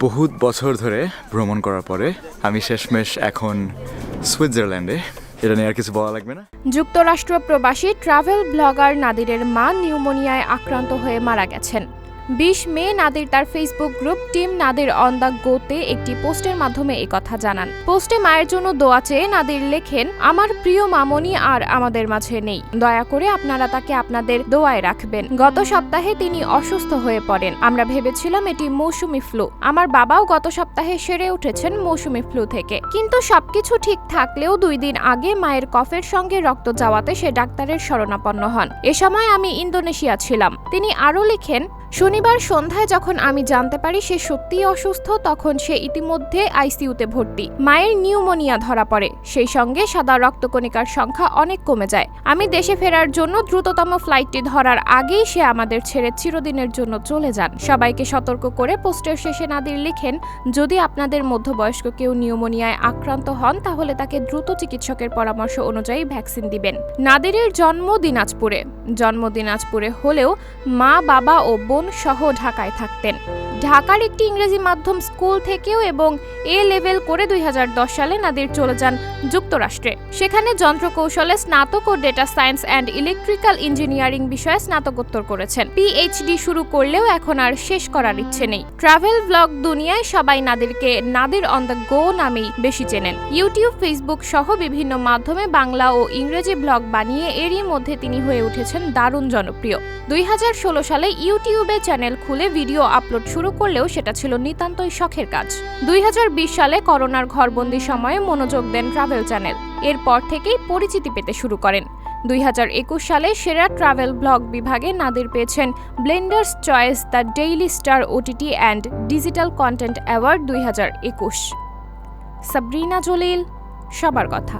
বহুত বছর ধরে ভ্রমণ করার পরে আমি শেষমেশ এখন সুইজারল্যান্ডে। এটা নিয়ে আর কিছু বলা লাগবে না? যুক্তরাষ্ট্র প্রবাসী ট্রাভেল ব্লগার নাদিরের মা নিউমোনিয়ায় আক্রান্ত হয়ে মারা গেছেন। বিশ মে নাদির তার Facebook group team Nadir on the গোতে একটি পোস্টের মাধ্যমে কথা জানান। পোস্টে মায়ের জন্য দোয়া চেয়ে নাদির লেখেন, আমার প্রিয় মামনি আর আমাদের মাঝে নেই। দয়া করে আপনারা তাকে আপনাদের দোয়ায় রাখবেন। গত সপ্তাহে তিনি অসুস্থ হয়ে পড়েন। আমরা ভেবেছিলাম এটি মৌসুমি ফ্লু আমার বাবাও গত সপ্তাহে সেরে উঠেছেন মৌসুমি ফ্লু থেকে। কিন্তু সবকিছু ঠিক থাকলেও দুই দিন আগে মায়ের কফের সঙ্গে রক্ত যাওয়াতে সে ডাক্তারের শরণাপন্ন হন। এ সময় আমি ইন্দোনেশিয়া ছিলাম। তিনি আরও লিখেন শনিবার সন্ধ্যায় যখন আমি জানতে পারি সে সত্যিই অসুস্থ, তখন সে ইতিমধ্যে আইসিইউতে ভর্তি। মায়ের নিউমোনিয়া ধরা পড়ে। সেই সঙ্গে সাদা রক্তকণিকার সংখ্যা অনেক কমে যায়। আমি দেশে ফেরার জন্য দ্রুততম ফ্লাইটটি ধরার আগেই সে আমাদের ছেড়ে চিরদিনের জন্য চলে যান। সবাইকে সতর্ক করে পোস্টের শেষে নাদির লিখেন, যদি আপনাদের মধ্যবয়স্ক কেউ নিউমোনিয়ায় আক্রান্ত হন, তাহলে তাকে দ্রুত চিকিৎসকের পরামর্শ অনুযায়ী ভ্যাকসিন দিবেন। নাদিরের জন্ম দিনাজপুরে। জন্ম দিনাজপুরে হলেও মা, বাবা ও বোন সহ ঢাকায় থাকতেন। ঢাকার একটি ইংরেজি মাধ্যম স্কুল থেকেও এবং এ লেভেল করে দুই হাজার দশ সালে নাদির চলে যান যুক্তরাষ্ট্রে। সেখানে যন্ত্রকৌশলে স্নাতক ও data science and electrical engineering বিষয়ে স্নাতকোত্তর করেছেন। পিএইচডি শুরু করলেও এখন আর শেষ করার ইচ্ছে নেই। ট্রাভেল ব্লগ দুনিয়ায় সবাই নাদিরকে নাদির অন দ্য গো নামেই বেশি চেনেন। ইউটিউব, ফেসবুক সহ বিভিন্ন মাধ্যমে বাংলা ও ইংরেজি ব্লগ বানিয়ে এরই মধ্যে তিনি হয়ে উঠেছেন দারুণ জনপ্রিয়। দুই হাজার ষোলো সালে ইউটিউবে চ্যানেল খুলে ভিডিও আপলোড শুরু করলেও সেটা ছিল নিতান্তই শখের কাজ। দুই হাজার বিশ সালে করোনার ঘরবন্দি সময়ে মনোযোগ দেন ট্রাভেল চ্যানেল। এরপর থেকেই পরিচিতি পেতে শুরু করেন। দুই হাজার একুশ সালে সেরা ট্রাভেল ব্লগ বিভাগে নাদির পেয়েছেন Blenders Choice the Daily Star OTT and digital content award দুই হাজার একুশ। সাবরিনা জলিল, সবার কথা।